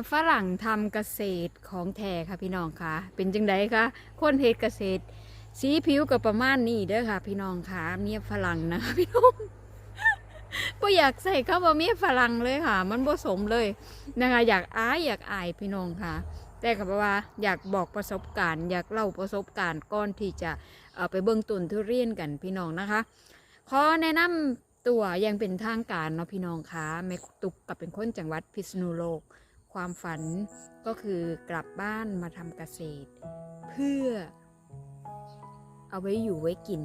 วัสดีค่ะเมียฝรั่งทำเกษตรของแท้ค่ะพี่น้องค่ะ เป็นจังไดคะคนเฮ็ดเกษตร สีผิวกับประมาณนี้เด้อค่ะ พี่น้องค่ะเมียฝรั่งนะพี่น้องก็อยากใส่เข้าว่าเมียฝรั่งเลยค่ะ มันผสมเลยนะคะอยากอายอยากอายพี่น้องค่ะ แต่กับว่าอยากบอกประสบการณ์ อยากเล่าประสบการณ์ก่อนที่จะเอาไปเบิ่งต้นทุเรียนกันพี่น้องนะคะขอแนะนำตัวยังเป็นทางการเนาะพี่น้องคะแม่ตุกกับเป็นคนจังหวัดพิษณุโลก ความฝันก็คือกลับบ้านมาทำเกษตร เพื่อ เอาไว้อยู่ไว้กิน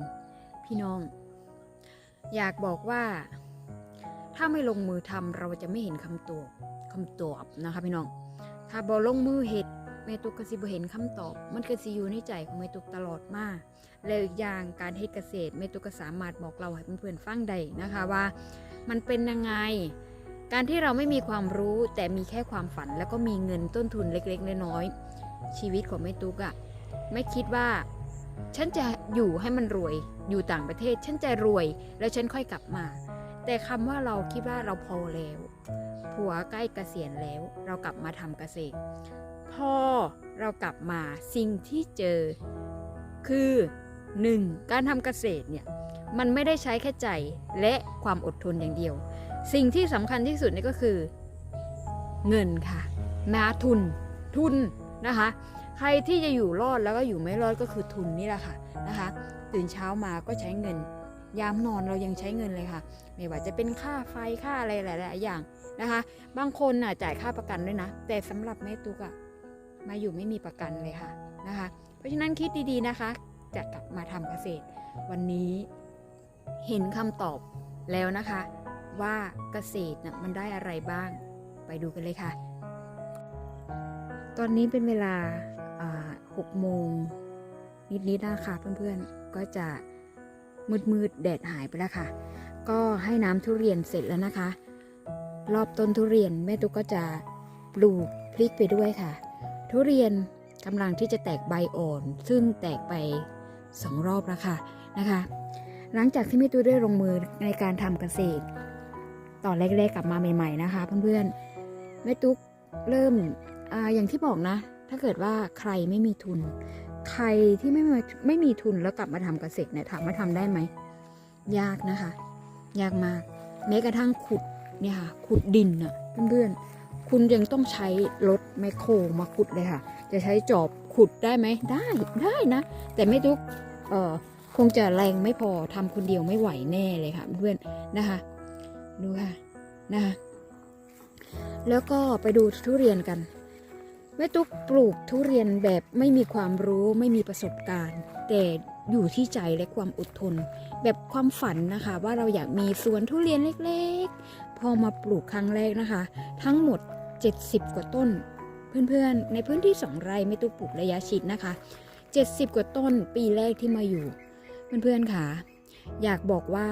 พี่น้อง อยากบอกว่า ถ้าไม่ลงมือทำเราจะไม่เห็นคำตอบคำตอบนะคะพี่น้อง ถ้าบอลงมือเห็ดแม่ตุกกสิบเห็นคำตอบ มันก็สิอยู่ในใจของแม่ตุกตลอดมา แล้วอีกอย่างการเฮ็ดเกษตรแม่ตุกก็สามารถบอกเราให้เพื่อนๆฟังได้นะคะว่า มันเป็นยังไง การที่เราไม่มีความรู้แต่มีแค่ความฝันแล้วก็มีเงินต้นทุนเล็กๆ น้อยๆ ชีวิตของแม่ตุ๊กอะไม่คิดว่า ฉันจะอยู่ให้มันรวย อยู่ต่างประเทศ ฉันจะรวย แล้วฉันค่อยกลับมา แต่คำว่าเราคิดว่าเราพอแล้ว ผัวใกล้เกษียณแล้ว เรากลับมาทำเกษตร พอเรากลับมาสิ่งที่เจอ คือ 1. การทำเกษตรเนี่ยมันไม่ได้ใช้แค่ใจและความอดทนอย่างเดียว สิ่งที่สำคัญที่สุดนี่ก็คือ เงินค่ะนาทุนทุนนะคะ ใครที่จะอยู่รอดแล้วก็อยู่ไม่รอดก็คือทุนนี่แหละค่ะนะคะ ตื่นเช้ามาก็ใช้เงิน ยามนอนเรายังใช้เงินเลยค่ะ ไม่ว่าจะเป็นค่าไฟค่าอะไรหลาย ๆ อย่างนะคะ บางคนน่ะจ่ายค่าประกันด้วยนะ แต่สำหรับแม่ตุ๊กอะมาอยู่ไม่มีประกันเลยค่ะนะคะ เพราะฉะนั้นคิดดีๆนะคะ จะกลับมาทำเกษตร วันนี้เห็นคำตอบแล้วนะคะ ว่าเกษตรนะมันได้อะไรบ้าง ไปดูกันเลยค่ะ ตอนนี้เป็นเวลาหกโมงนิดๆนะคะเพื่อนๆ ก็จะมืดๆ แดดหายไปแล้วค่ะ ก็ให้น้ำทุเรียนเสร็จแล้วนะคะ รอบต้นทุเรียนแม่ตุ๊กก็จะปลูกพริกไปด้วยค่ะ ทุเรียนกำลังที่จะแตกใบอ่อน ซึ่งแตกไปสองรอบแล้วค่ะนะคะ หลังจากที่แม่ตุ๊กได้ลงมือในการทำเกษตร ตอนแรกๆกลับมาใหม่ ๆนะคะ เพื่อนๆแม่ตุ๊กเริ่มออย่างที่บอกนะ ถ้าเกิดว่าใครไม่มีทุน ใครที่ไม่มาไม่มีทุนแล้วกลับมาทำเกษตรเนี่ยถามว่าทำได้ไหมยากนะคะ ยากมากแม้กระทั่งขุดเนี่ยค่ะขุดดินอะเพื่อนๆคุณยังต้องใช้รถแมคโครมาขุดเลยค่ะ จะใช้จอบขุดได้ไหมได้ได้นะ แต่ไม่ทุกเอ่อคงจะแรงไม่พอทำคนเดียวไม่ไหวแน่เลยค่ะ เพื่อนๆนะคะ ดูค่ะนะคะแล้วก็ไปดูทุเรียนกันแม่ตุ๊กปลูกทุเรียนแบบไม่มีความรู้ไม่มีประสบการณ์ แต่อยู่ที่ใจและความอดทน แบบความฝันนะคะ ว่าเราอยากมีสวนทุเรียนเล็กๆ พอมาปลูกครั้งแรกนะคะ ทั้งหมด 70 กว่าต้น เพื่อนๆ ในพื้นที่สองไร่ไม่ตุ๊กปลูกระยะชิดนะคะ 70 กว่าต้นปีแรกที่มาอยู่ เพื่อนๆค่ะอยากบอกว่า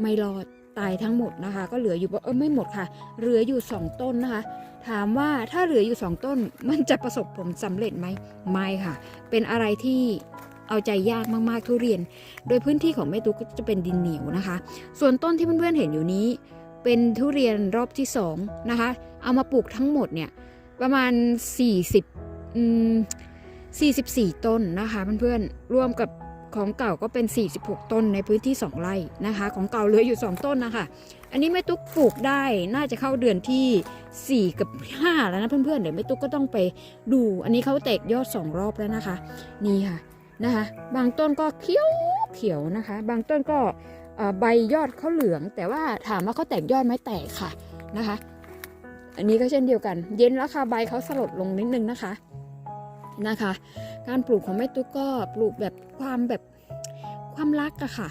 ไม่รอดตายทั้งหมดนะคะ ก็เหลืออยู่เออไม่หมดค่ะ เหลืออยู่สองต้นนะคะ ถามว่าถ้าเหลืออยู่สองต้นมันจะประสบผลสำเร็จไหมไม่ค่ะ เป็นอะไรที่เอาใจยากมากๆทุเรียน โดยพื้นที่ของแม่ตุ๊กก็จะเป็นดินเหนียวนะคะ ส่วนต้นที่เพื่อนๆเห็นอยู่นี้ เป็นทุเรียนรอบที่สองนะคะ เอามาปลูกทั้งหมดเนี่ยประมาณ 40อืม44 ต้นนะคะเพื่อนๆรวมกับ ของเก่าก็เป็น 46 ต้นในพื้นที่ 2 ไร่นะคะ ของเก่าเหลืออยู่ 2 ต้นนะคะ อันนี้แม่ตุ๊กปลูกได้น่าจะเข้าเดือนที่ 4 กับ 5 แล้วนะเพื่อนๆเดี๋ยวแม่ตุ๊กก็ต้องไปดู อันนี้เขาแตกยอด 2 รอบแล้วนะคะ นี่ค่ะนะคะ บางต้นก็เขียวเขียวนะคะ บางต้นก็ใบยอดเขาเหลือง แต่ว่าถามว่าเขาแตกยอดไหมแตกค่ะนะคะ อันนี้ก็เช่นเดียวกัน เย็นแล้วค่ะใบเขาสลดลงนิดนึงนะคะ นะคะ การปลูกของแม่ตุ๊กก็ปลูกแบบความแบบความรักอะค่ะ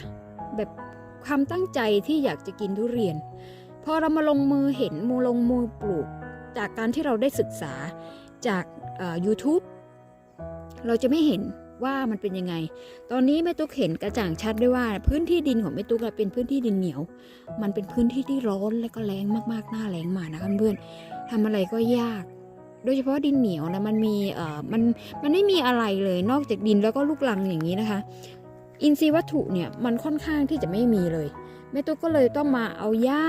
แบบความตั้งใจที่อยากจะกินทุเรียน พอเรามาลงมือเห็นมูลงมือปลูก จากการที่เราได้ศึกษาจากเอ่อ YouTube เราจะไม่เห็นว่ามันเป็นยังไง ตอนนี้แม่ตุ๊กเห็นกระจ่างชัดด้วยว่า พื้นที่ดินของแม่ตุ๊กเป็นพื้นที่ดินเหนียว มันเป็นพื้นที่ที่ร้อนและก็แรงมากๆ หน้าแรงมานะคะเพื่อนๆทำอะไรก็ยาก โดยเฉพาะดินเหนียวนะมันมีเอ่อมันมันไม่มีอะไรเลยนอกจากดินแล้วก็ลูกลังอย่างนี้นะคะ อินทรีย์วัตถุเนี่ยมันค่อนข้างที่จะไม่มีเลยแม่ตุ๊กก็เลยต้องมาเอาหญ้า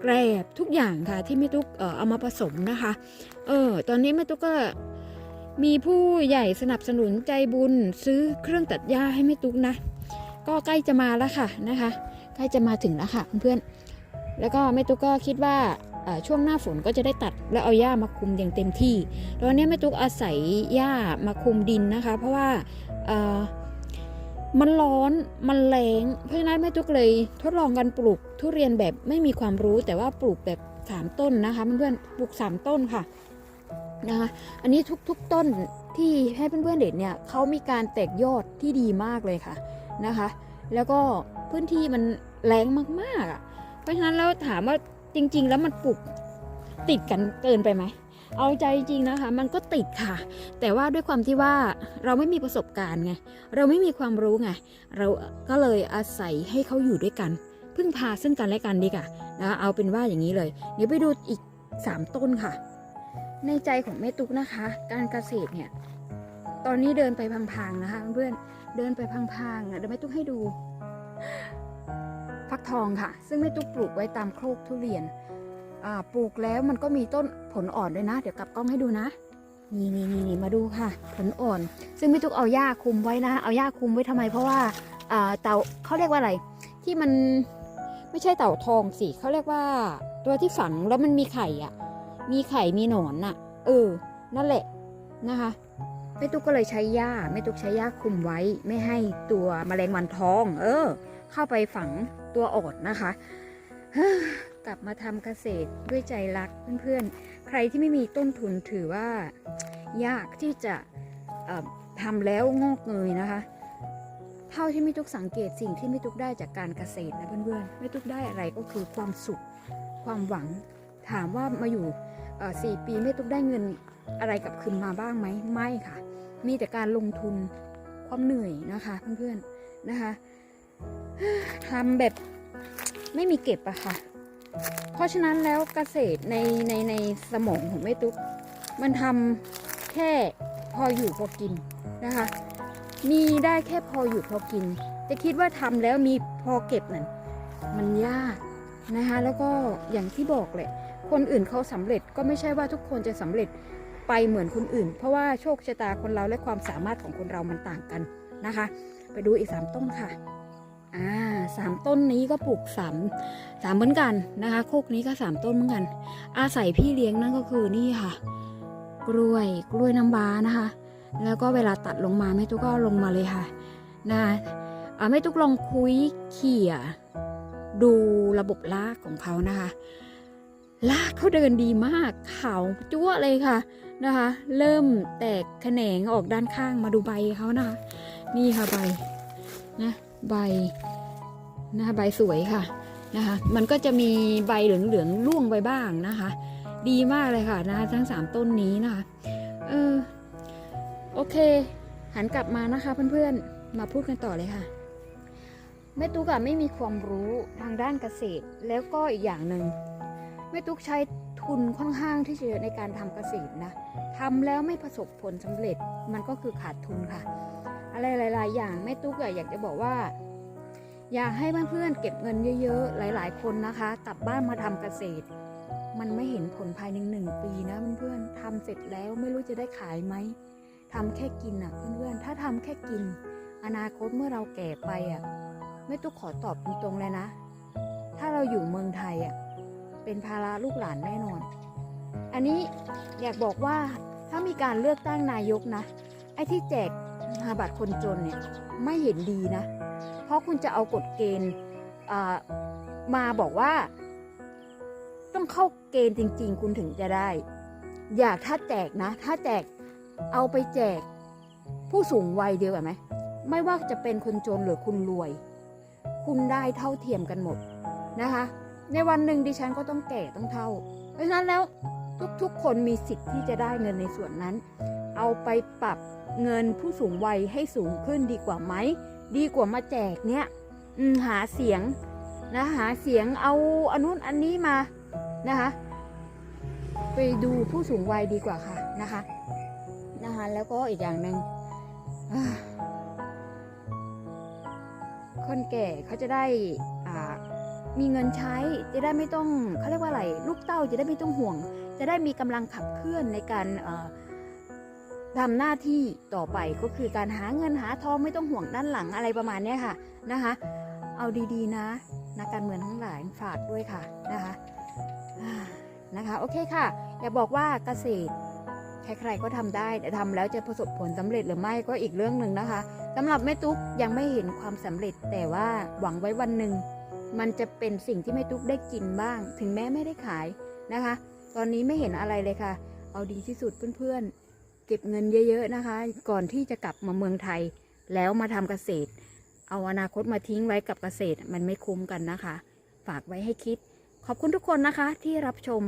แกรบทุกอย่างค่ะ ที่แม่ตุ๊กเอ่อเอามาผสมนะคะเออตอนนี้แม่ตุ๊กก็มีผู้ใหญ่สนับสนุนใจบุญซื้อเครื่องตัดหญ้าให้แม่ตุ๊กนะ ก็ใกล้จะมาแล้วค่ะนะคะ ใกล้จะมาถึงแล้วค่ะเพื่อนๆแล้วก็แม่ตุ๊กก็คิดว่า ช่วงหน้าฝนก็จะได้ตัดแล้วเอาหญ้ามาคุมอย่างเต็มที่ตอนนี้แม่ตุ๊กอาศัยหญ้ามาคุมดินนะคะ เพราะว่ามันร้อนมันแรงเพราะฉะนั้นแม่ตุ๊กเลยทดลองกันปลูกทุเรียนแบบไม่มีความรู้แต่ว่าปลูกแบบสามต้นนะคะเพื่อนๆปลูกสามต้นค่ะนะคะอันนี้ทุกๆต้นที่ให้เพื่อนๆเด็ดเนี่ยเขามีการแตกยอดที่ดีมากเลยค่ะนะคะ แล้วก็พื้นที่มันแรงมากๆอะเพราะฉะนั้นแล้วถามว่า จริง ๆ แล้วมันปลูกติดกันเกินไปไหม เอาใจจริงนะคะ มันก็ติดค่ะ แต่ว่าด้วยความที่ว่าเราไม่มีประสบการณ์ไง เราไม่มีความรู้ไง เราก็เลยอาศัยให้เขาอยู่ด้วยกัน พึ่งพาซึ่งกันและกันดีกว่านะเอาเป็นว่าอย่างนี้เลย เดี๋ยวไปดูอีก 3 ต้นค่ะ ในใจของแม่ตุ๊กนะคะ การเกษตรเนี่ย ตอนนี้เดินไปพังๆนะคะเพื่อน เดินไปพังๆอะเดี๋ยวแม่ตุ๊กให้ดู ทองค่ะ ซึ่งแม่ตุ๊กปลูกไว้ตามโคกทุเรียนปลูกแล้วมันก็มีต้นผลอ่อนด้วยนะ เดี๋ยวกลับกล้องให้ดูนะ นี่นี่นี่นมาดูค่ะ ผลอ่อน ซึ่งแม่ตุ๊กเอาหญ้าคุมไว้นะ เอาหญ้าคุมไว้ทำไม เพราะว่าเต่าเขาเรียกว่าอะไร ที่มันไม่ใช่เต่าทองสิเขาเรียกว่า ตัวที่ฝังแล้วมันมีไข่อะมีไข่มีหนอนน่ะเออ นั่นแหละนะคะแม่ตุ๊กก็เลยใช้หญ้าแม่ตุ๊กใช้หญ้าคุมไว้ ไม่ให้ตัวแมลงวันทอง เออ เข้าไปฝัง ตัวอ่อนะคะกลับมาทำเกษตรด้วยใจรักเพื่อนๆ ใครที่ไม่มีต้นทุนถือว่า ยากที่จะทำแล้วงอกเงยนะคะ เท่าที่ไมิตุกสังเกตสิ่งที่ไมิตุกได้จากการเกษตรนะเพื่อนๆไมิตุกได้อะไรก็คือความสุข ความหวัง ถามว่ามาอยู่สี่ปีไมิตุกได้เงินอะไรกลับคืนมาบ้างไหมไม่ค่ะ มีแต่การลงทุนความเหนื่อยนะคะเพื่อนๆนะคะ ทำแบบไม่มีเก็บอะค่ะ เพราะฉะนั้นแล้วเกษตรในในในสมองของแม่ตุ๊กมันทำแค่พออยู่พอกินนะคะ มีได้แค่พออยู่พอกิน จะคิดว่าทำแล้วมีพอเก็บนั่นมันยากนะคะแล้วก็อย่างที่บอกแหละ คนอื่นเขาสำเร็จก็ไม่ใช่ว่าทุกคนจะสำเร็จไปเหมือนคนอื่น เพราะว่าโชคชะตาคนเราและความสามารถของคนเรามันต่างกันนะคะ ไปดูอีกสามต้นค่ะ อ่าสามต้นนี้ก็ปลูกสามสามเหมือนกันนะคะโคกนี้ก็สามต้นเหมือนกัน อาศัยพี่เลี้ยงนั่นก็คือนี่ค่ะ กล้วยกล้วยน้ำว้านะคะ แล้วก็เวลาตัดลงมาแม่ตุ๊กก็ลงมาเลยค่ะนะแม่ตุ๊กลองคุยเขี่ยดูระบบรากของเขานะคะรากเขาเดินดีมากขาวจั่วเลยค่ะนะคะ เริ่มแตกแขนงออกด้านข้างมาดูใบเขานะคะ นี่ค่ะใบนะใบ นะคะใบสวยค่ะนะคะ มันก็จะมีใบเหลืองๆร่วงไปบ้างนะคะ ดีมากเลยค่ะนะคะทั้งสามต้นนี้นะคะเออโอเค หันกลับมานะคะเพื่อนๆมาพูดกันต่อเลยค่ะแม่ตุ๊กอะไม่มีความรู้ทางด้านเกษตร แล้วก็อีกอย่างหนึ่งแม่ตุ๊กใช้ทุนค่อนข้างที่จะในการทำเกษตรนะทำแล้วไม่ประสบผลสำเร็จมันก็คือขาดทุนค่ะ อะไรหลาย ๆ อย่างแม่ตุ๊กอะอยากจะบอกว่า อยากให้เพื่อนๆเก็บเงินเยอะๆ หลายๆ คนนะคะ กลับบ้านมาทำเกษตร มันไม่เห็นผลภายในหนึ่งปีนะเพื่อนๆทำเสร็จแล้วไม่รู้จะได้ขายไหมทำแค่กินอะเพื่อนๆ ถ้าทำแค่กิน อนาคตเมื่อเราแก่ไปอะไม่ต้องขอตอบตรงๆเลยนะ ถ้าเราอยู่เมืองไทยอะเป็นภาระลูกหลานแน่นอน อันนี้อยากบอกว่าถ้ามีการเลือกตั้งนายกนะ ไอ้ที่แจกธนบัตรคนจนเนี่ยไม่เห็นดีนะ เพราะคุณจะเอากฎเกณฑ์มาบอกว่า ต้องเข้าเกณฑ์จริง ๆ คุณถึงจะได้ อยากถ้าแจกนะ ถ้าแจกเอาไปแจก ผู้สูงวัยเดียวกันไหมไม่ว่าจะเป็นคนจนหรือคุณรวย คุณได้เท่าเทียมกันหมดนะคะ ในวันหนึ่งดิฉันก็ต้องแก่ต้องเท่า เพราะฉะนั้นแล้วทุกๆ คนมีสิทธิ์ที่จะได้เงินในส่วนนั้น เอาไปปรับเงินผู้สูงวัยให้สูงขึ้นดีกว่าไหม ดีกว่ามาแจกเนี่ย อืมหาเสียงนะหาเสียงเอาอันนู้นอันนี้มานะคะ ไปดูผู้สูงวัยดีกว่าค่ะนะคะนะคะ แล้วก็อีกอย่างหนึ่งคนแก่เขาจะได้มีเงินใช้จะได้ไม่ต้องเขาเรียกว่าอะไร ลูกเต้าจะได้ไม่ต้องห่วง จะได้มีกำลังขับเคลื่อนในการอ ทำหน้าที่ต่อไปก็คือการหาเงินหาทองไม่ต้องห่วงด้านหลังอะไรประมาณนี้ค่ะนะคะ เอาดีๆนะนักการเมืองทั้งหลายฝากด้วยค่ะนะคะนะคะโอเคค่ะ อย่าบอกว่าเกษตรใครๆก็ทำได้แต่ทำแล้วจะประสบผลสำเร็จหรือไม่ก็อีกเรื่องหนึ่งนะคะสำหรับแม่ตุ๊กยังไม่เห็นความสำเร็จ แต่ว่าหวังไว้วันหนึ่งมันจะเป็นสิ่งที่แม่ตุ๊กได้กินบ้าง ถึงแม้ไม่ได้ขายนะคะ ตอนนี้ไม่เห็นอะไรเลยค่ะ เอาดีที่สุดเพื่อนๆ เก็บเงินเยอะ ๆ นะคะ ก่อนที่จะกลับมาเมืองไทย แล้วมาทำเกษตร เอาอนาคตมาทิ้งไว้กับเกษตรมันไม่คุ้มกันนะคะ ฝากไว้ให้คิด ขอบคุณทุกคนนะคะที่รับชม